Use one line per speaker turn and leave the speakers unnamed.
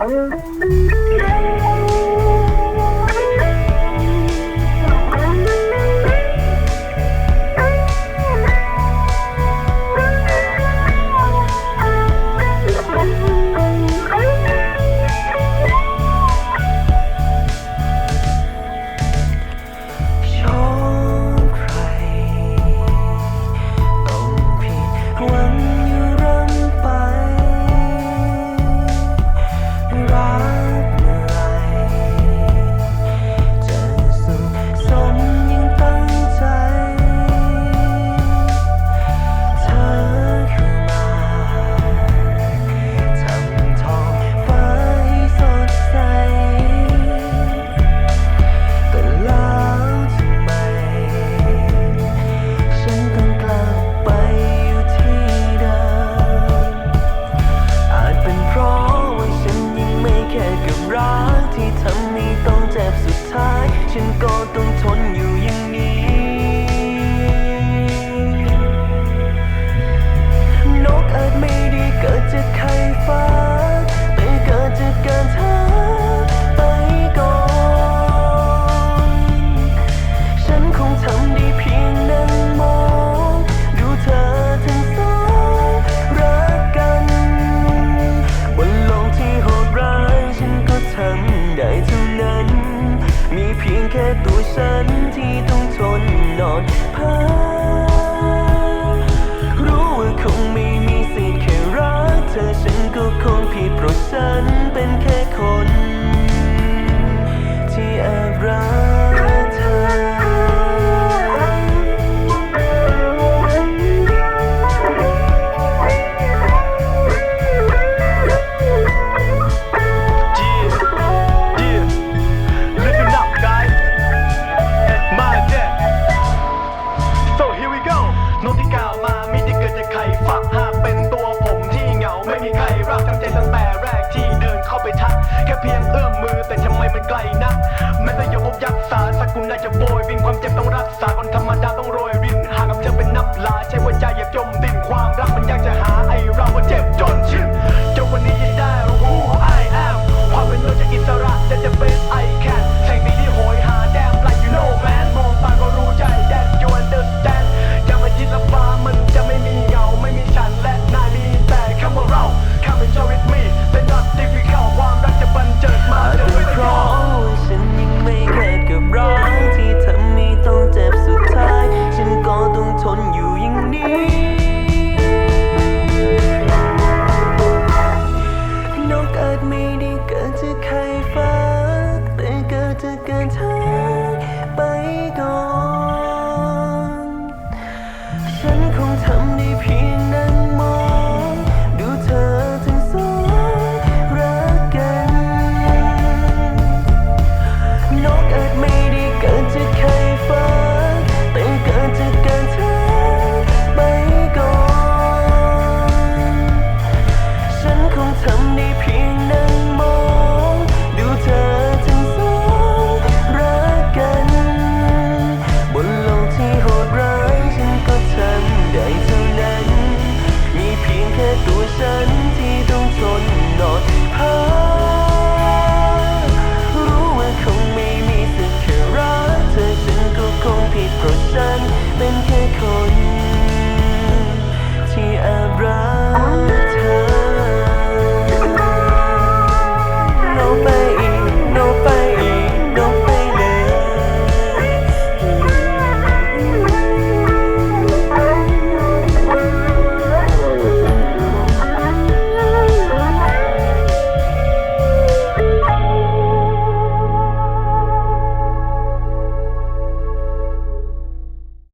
Thank you. and go. แค่ตัวฉันที่ต้องทนนอนพัก เพี
ยงเอื้อมมือแต่ทำไมมันไกลนะแม้สยบยักษ์สารสกุลน่าจะโบยวิ่งความเจ็บต้องรักษาคนธรรมดาต้องรวย
done